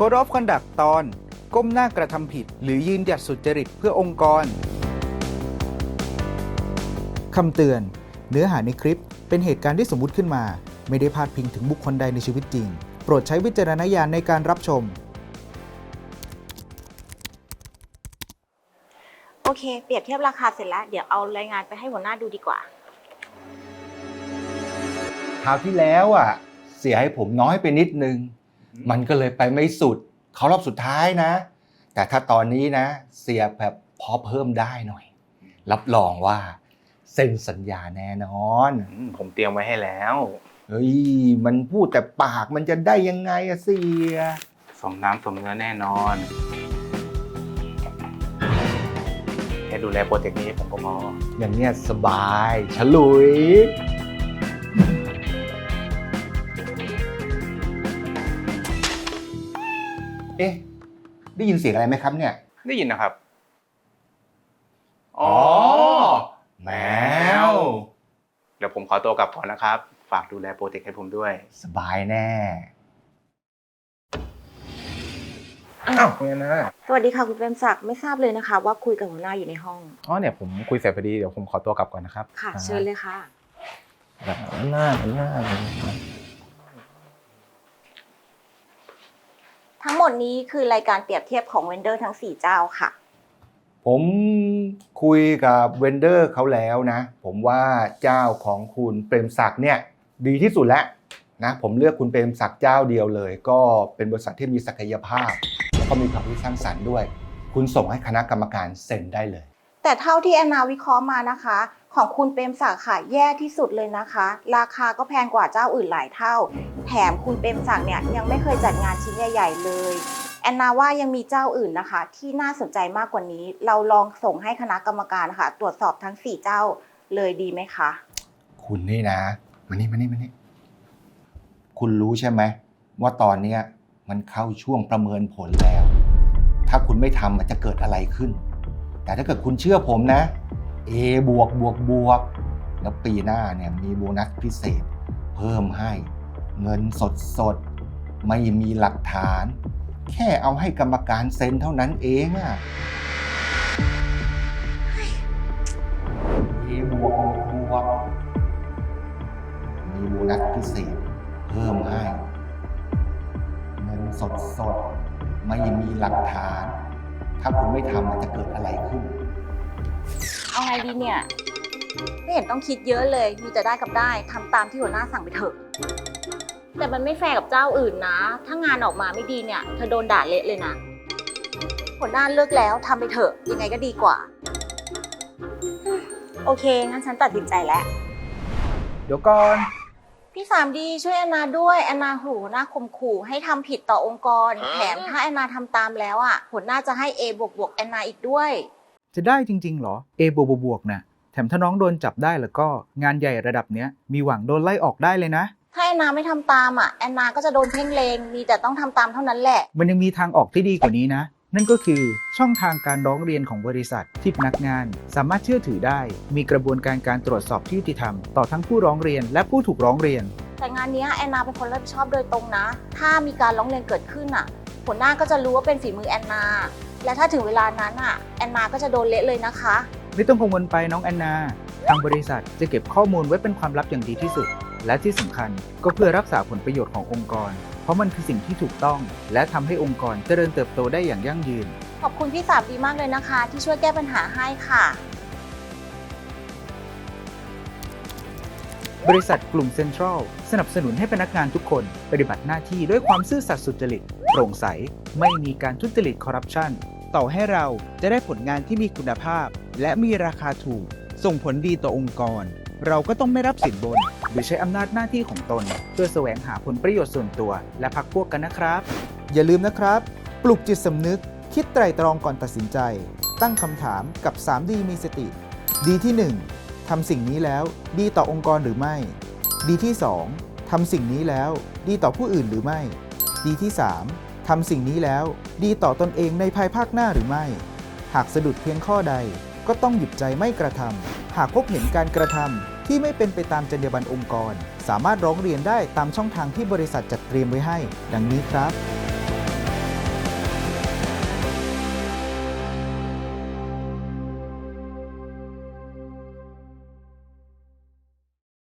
Code of Conduct ตอน ก้มหน้ากระทำผิด หรือยืนหยัดสุจริตเพื่อองค์กรคำเตือน เนื้อหาในคลิปเป็นเหตุการณ์ที่สมมุติขึ้นมา ไม่ได้พาดพิงถึงบุคคลใดในชีวิตจริง โปรดใช้วิจารณญาณในการรับชม โอเค เปรียบเทียบราคาเสร็จแล้ว เดี๋ยวเอารายงานไปให้หัวหน้าดูดีกว่า คราวที่แล้วอะ เสียให้ผมน้อยไปนิดนึง มันก็เลยไปไม่สุด เขารอบสุดท้ายนะ แต่ถ้าตอนนี้นะ เสียแบบพอเพิ่มได้หน่อย รับรองว่าเซ็นสัญญาแน่นอนอืมผมเตรียมไว้ให้แล้วเฮ้ยมันพูดแต่ปากมันจะได้ยังไงอะเสียสมน้ำสมเนื้อแน่นอนแค่ดูแลโปรเจกต์นี้ผมก็พออย่างเนี้ยสบาย ฉลุย เอ๊ะ ได้ยินเสียงอะไรไหมครับเนี่ย ได้ยินนะครับ อ๋อ แมว เดี๋ยวผมขอตัวกลับก่อนนะครับ ฝากดูแลโปรเจกต์ให้ผมด้วย สบายแน่ อ้าวเนี่ยนะสวัสดีค่ะคุณเปรมศักดิ์ไม่ทราบเลยนะคะ ว่าคุยกับหัวหน้าอยู่ในห้อง อ๋อเนี่ยผมคุยเสร็จพอดี เดี๋ยวผมขอตัวกลับก่อนนะครับค่ะ เชิญเลยค่ะหน้าหน้า ทั้งหม ดนี้คือรายการเปรียบเทียบของเวนเดอร์ทั้ง 4 เจ้าค่ะ ผมคุยกับเวนเดอร์เขาแล้วนะ ผมว่าเจ้าของคุณเปรมศักดิ์เนี่ยดีที่สุดแล้วนะผมเลือกคุณเปรมศักดิ์เจ้าเดียวเลย ก็เป็นบริษัทที่มีศักยภาพ แล้วก็มีความคิดสร้างสรรค์ด้วย คุณส่งให้คณะกรรมการเซ็นได้เลย แต่เท่าที่แอนนาวิเคราะห์มานะคะ ของคุณเปรมศักดิ์ค่ะแย่ที่สุดเลยนะคะ ราคาก็แพงกว่าเจ้าอื่นหลายเท่า แถมคุณเปรมศักดิ์เนี่ยยังไม่เคยจัดงานชิ้นใหญ่ ๆ เลยแอนนาว่ายังมีเจ้าอื่นนะคะ ที่น่าสนใจมากกว่านี้ เราลองส่งให้คณะกรรมการค่ะ ตรวจสอบทั้ง 4 เจ้าเลยดีไหมคะ คุณนี่นะมานี่มานี่มานี่คุณรู้ใช่ไหมว่าตอนเนี้ยมันเข้าช่วงประเมินผลแล้ว ถ้าคุณไม่ทำมันจะเกิดอะไรขึ้น แต่ถ้าเกิดคุณเชื่อผมนะ A บวกบวกบวกแล้วปีหน้าเนี่ยมีโบนัสพิเศษ เพิ่มให้ เงินสดสดไม่มีหลักฐาน แค่เอาให้กรรมการเซ็นเท่านั้นเองอะ A บวกบวกบวกมีโบนัสพิเศษเพิ่มให้เงินสดสดไม่มีหลักฐาน ถ้าคุณไม่ทำมันจะเกิดอะไรขึ้น เอาไงดีเนี่ย ไม่เห็นต้องคิดเยอะเลย มีแต่ได้กับได้ทำตามที่หัวหน้าสั่งไปเถอะ แต่มันไม่แฟร์กับเจ้าอื่นนะ ถ้างานออกมาไม่ดีเนี่ยเธอโดนด่าเละเลยนะหัวหน้าเลิกแล้วทำไปเถอะยังไงก็ดีกว่า โอเค งั้นฉันตัดสินใจแล้ว เดี๋ยวก่อน พี่สามดีช่วยแอนนาด้วยแอนนาหูหน้าข่มขู่ให้ทำผิดต่อองค์กร แถมถ้าแอนนาทำตามแล้วอะหัวหน้าจะให้ A บวกบวกแอนนาอีกด้วย จะได้จริง ๆ เหรอ A บวกบวกๆนะแถมถ้าน้องโดนจับได้แล้วก็งานใหญ่ระดับเนี้ยมีหวังโดนไล่ออกได้เลยนะ ถ้าแอนนาไม่ทำตามอะแอนนาก็จะโดนเพ่งเลงมีแต่ต้องทำตามเท่านั้นแหละ มันยังมีทางออกที่ดีกว่านี้นะ นั่นก็คือช่องทางการร้องเรียนของบริษัทที่พนักงาน สามารถเชื่อถือได้ มีกระบวนการการตรวจสอบที่ยุติธรรม ต่อทั้งผู้ร้องเรียนและผู้ถูกร้องเรียน แต่งานเนี้ยแอนนาเป็นคนรับผิดชอบโดยตรงนะ ถ้ามีการร้องเรียนเกิดขึ้นอะหัวหน้าก็จะรู้ว่าเป็นฝีมือแอนนา และถ้าถึงเวลานั้นอะแอนนาก็จะโดนเละเลยนะคะ ไม่ต้องกังวลไปน้องแอนนา ทางบริษัทจะเก็บข้อมูลไว้เป็นความลับอย่างดีที่สุด และที่สำคัญก็เพื่อรักษาผลประโยชน์ขององค์กร เพราะมันคือสิ่งที่ถูกต้อง และทำให้องค์กรเจริญเติบโตได้อย่างยั่งยืน ขอบคุณพี่สามดีมากเลยนะคะ ที่ช่วยแก้ปัญหาให้ค่ะ บริษัทกลุ่มเซ็นทรัลสนับสนุนให้พนักงานทุกคนปฏิบัติหน้าที่ด้วยความซื่อสัตย์สุจริต โปร่งใส ไม่มีการทุจริตคอร์รัปชันต่อให้เราจะได้ผลงานที่มีคุณภาพ และมีราคาถูก ส่งผลดีต่อองค์กร เราก็ต้องไม่รับสินบน หรือใช้อำนาจหน้าที่ของตน เพื่อแสวงหาผลประโยชน์ส่วนตัว และพักพวกกันนะครับ อย่าลืมนะครับ ปลุกจิตสำนึก คิดไตรตรองก่อนตัดสินใจ ตั้งคำถามกับ 3D มีสติ ดีที่ 1ทำสิ่งนี้แล้ว ดีต่อองค์กรหรือไม่ ดีที่ 2ทำสิ่งนี้แล้ว ดีต่อผู้อื่นหรือไม่ ดีที่ 3ทำสิ่งนี้แล้ว ดีต่อตนเองในภายภาคหน้าหรือไม่ หากสะดุดเพียงข้อใด ก็ต้องหยุดใจไม่กระทำ หากพบเห็นการกระทำที่ไม่เป็นไปตามจรรยาบรรณองค์กร สามารถร้องเรียนได้ตามช่องทางที่บริษัทจัดเตรียมไว้ให้ ดังนี้ครับ